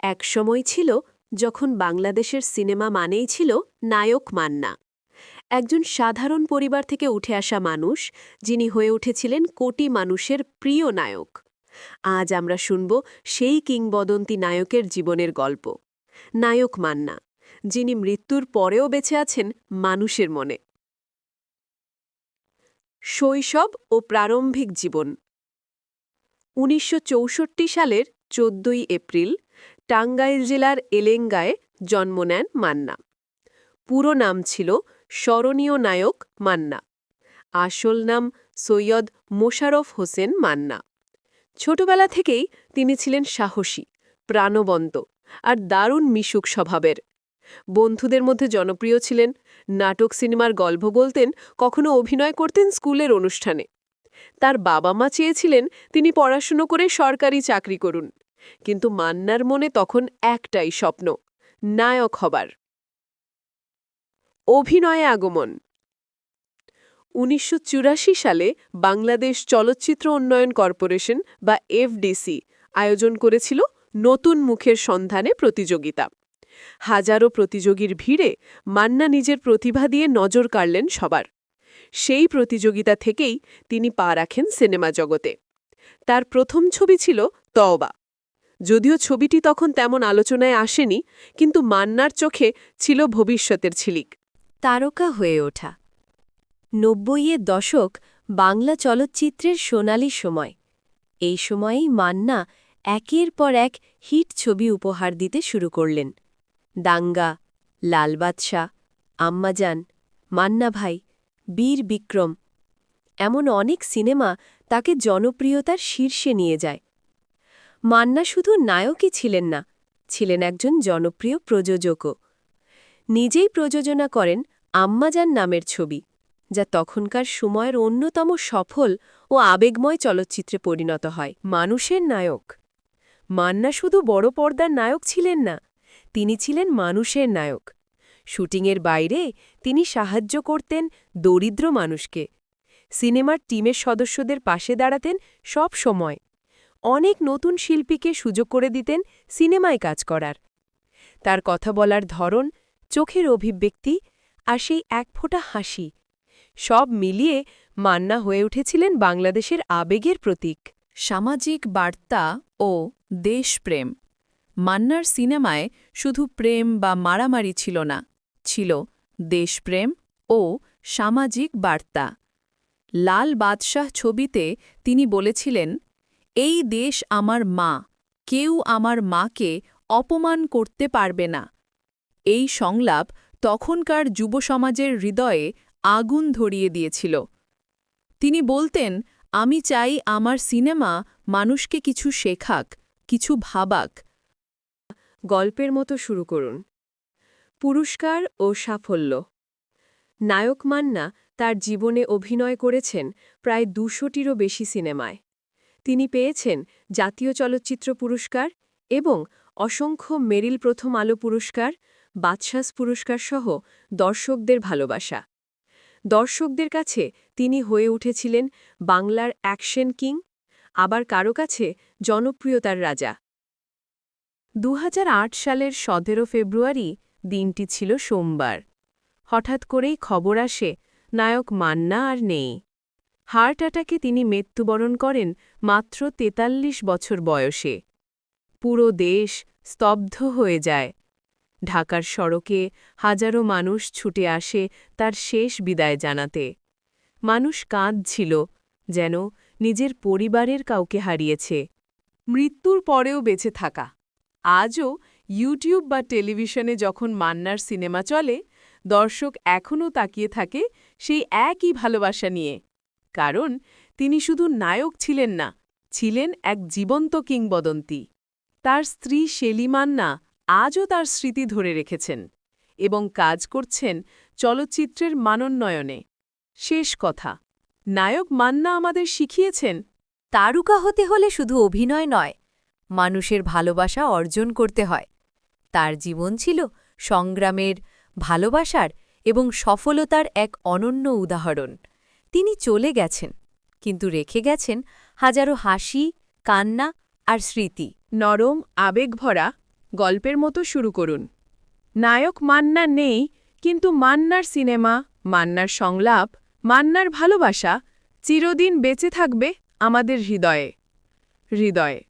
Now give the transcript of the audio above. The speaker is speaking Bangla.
এক সময় ছিল যখন বাংলাদেশের সিনেমা মানেই ছিল নায়ক মান্না। একজন সাধারণ পরিবার থেকে উঠে আসা মানুষ, যিনি হয়ে উঠেছিলেন কোটি মানুষের প্রিয় নায়ক। আজ আমরা শুনব সেই কিংবদন্তি নায়কের জীবনের গল্প। নায়ক মান্না, যিনি মৃত্যুর পরেও বেঁচে আছেন মানুষের মনে। শৈশব ও প্রারম্ভিক জীবন। উনিশশো চৌষট্টি সালের চোদ্দই এপ্রিল টাঙ্গাইল জেলার এলেঙ্গায় জন্ম নেন মান্না। পুরো নাম ছিল স্মরণীয় নায়ক মান্না। আসল নাম সৈয়দ মোশারফ হোসেন মান্না। ছোটবেলা থেকেই তিনি ছিলেন সাহসী, প্রাণবন্ত আর দারুণ মিশুক স্বভাবের। বন্ধুদের মধ্যে জনপ্রিয় ছিলেন, নাটক সিনেমার গল্প বলতেন, কখনো অভিনয় করতেন স্কুলের অনুষ্ঠানে। তার বাবা মা চেয়েছিলেন তিনি পড়াশুনো করে সরকারি চাকরি করুন। কিন্তু মান্নার মনে তখন একটাই স্বপ্ন, নায়ক হবার। অভিনয়ে আগমন। উনিশশো চুরাশি সালে বাংলাদেশ চলচ্চিত্র উন্নয়ন কর্পোরেশন বা এফডিসি আয়োজন করেছিল নতুন মুখের সন্ধানে প্রতিযোগিতা। হাজারো প্রতিযোগীর ভিড়ে মান্না নিজের প্রতিভা দিয়ে নজর কাড়লেন সবার। সেই প্রতিযোগিতা থেকেই তিনি পা রাখেন সিনেমা জগতে। তার প্রথম ছবি ছিল তওবা। যদিও ছবিটি তখন তেমন আলোচনায় আসেনি, কিন্তু মান্নার চোখে ছিল ভবিষ্যতের ছিলিক তারকা হয়ে ওঠা। নব্বইয়ের দশক বাংলা চলচ্চিত্রের সোনালি সময়। এই সময়েই মান্না একের পর এক হিট ছবি উপহার দিতে শুরু করলেন। দাঙ্গা, লাল বাদশাহ, আম্মাজান, মান্না ভাই বীর বিক্রম। এমন অনেক সিনেমা তাকে জনপ্রিয়তার শীর্ষে নিয়ে যায়। মান্না শুধু নায়কই ছিলেন না, ছিলেন একজন জনপ্রিয় প্রযোজকও। নিজেই প্রযোজনা করেন আম্মাজান নামের ছবি, যা তখনকার সময়ের অন্যতম সফল ও আবেগময় চলচ্চিত্রে পরিণত হয়। মানুষের নায়ক। মান্না শুধু বড় পর্দার নায়ক ছিলেন না, তিনি ছিলেন মানুষের নায়ক। শুটিংয়ের বাইরে তিনি সাহায্য করতেন দরিদ্র মানুষকে। সিনেমার টিমের সদস্যদের পাশে দাঁড়াতেন সব সময়। অনেক নতুন শিল্পীকে সুযোগ করে দিতেন সিনেমায় কাজ করার। তার কথা বলার ধরন, চোখের অভিব্যক্তি আর সেই এক ফোঁটা হাসি, সব মিলিয়ে মান্না হয়ে উঠেছিলেন বাংলাদেশের আবেগের প্রতীক। সামাজিক বার্তা ও দেশপ্রেম। মান্নার সিনেমায় শুধু প্রেম বা মারামারি ছিল না ছিল দেশপ্রেম ও সামাজিক বার্তা। লাল বাদশাহ ছবিতে তিনি বলেছিলেন, এই দেশ আমার মা, কেউ আমার মাকে অপমান করতে পারবে না। এই সংলাপ তখনকার যুব সমাজের হৃদয়ে আগুন ধরিয়ে দিয়েছিল। তিনি বলতেন, আমি চাই আমার সিনেমা মানুষকে কিছু শেখাক, কিছু ভাবাক। গল্পের মতো শুরু করুন। পুরস্কার ও সাফল্য। নায়ক মান্না তার জীবনে অভিনয় করেছেন প্রায় দুশোটিরও বেশি সিনেমায়। তিনি পেয়েছেন জাতীয় চলচ্চিত্র পুরস্কার এবং অসংখ্য মেরিল প্রথম আলো পুরস্কার বাদশাস পুরস্কার সহ দর্শকদের ভালোবাসা। দর্শকদের কাছে তিনি হয়ে উঠেছিলেন বাংলার অ্যাকশন কিং, আবার কারও কাছে জনপ্রিয়তার রাজা। দু হাজার আট সালের সতেরো ফেব্রুয়ারি দিনটি ছিল সোমবার। হঠাৎ করেই খবর আসে, নায়ক মান্না আর নেই। হার্ট অ্যাটাকে তিনি মৃত্যুবরণ করেন মাত্র ৪৩ বছর বয়সে। পুরো দেশ স্তব্ধ হয়ে যায়। ঢাকার সড়কে হাজারো মানুষ ছুটে আসে তার শেষ বিদায় জানাতে। মানুষ কাঁদছিল যেন নিজের পরিবারের কাউকে হারিয়েছে। মৃত্যুর পরেও বেঁচে থাকা। আজও ইউটিউব বা টেলিভিশনে যখন মান্নার সিনেমা চলে, দর্শক এখনও তাকিয়ে থাকে সেই একই ভালোবাসা নিয়ে। কারণ তিনি শুধু নায়ক ছিলেন না, ছিলেন এক জীবন্ত কিংবদন্তি। তার স্ত্রী শেলি মান্না আজও তার স্মৃতি ধরে রেখেছেন এবং কাজ করছেন চলচ্চিত্রের মানোন্নয়নে। শেষ কথা, নায়ক মান্না আমাদের শিখিয়েছেন, তারকা হতে হলে শুধু অভিনয় নয়, মানুষের ভালোবাসা অর্জন করতে হয়। তার জীবন ছিল সংগ্রামের, ভালোবাসার এবং সফলতার এক অনন্য উদাহরণ। তিনি চলে গেছেন, কিন্তু রেখে গেছেন হাজারো হাসি, কান্না আর স্মৃতি। নরম, আবেগভরা গল্পের মতো শুরু করুন। নায়ক মান্না নেই, কিন্তু মান্নার সিনেমা, মান্নার সংলাপ, মান্নার ভালোবাসা চিরদিন বেঁচে থাকবে আমাদের হৃদয়ে। হৃদয়ে।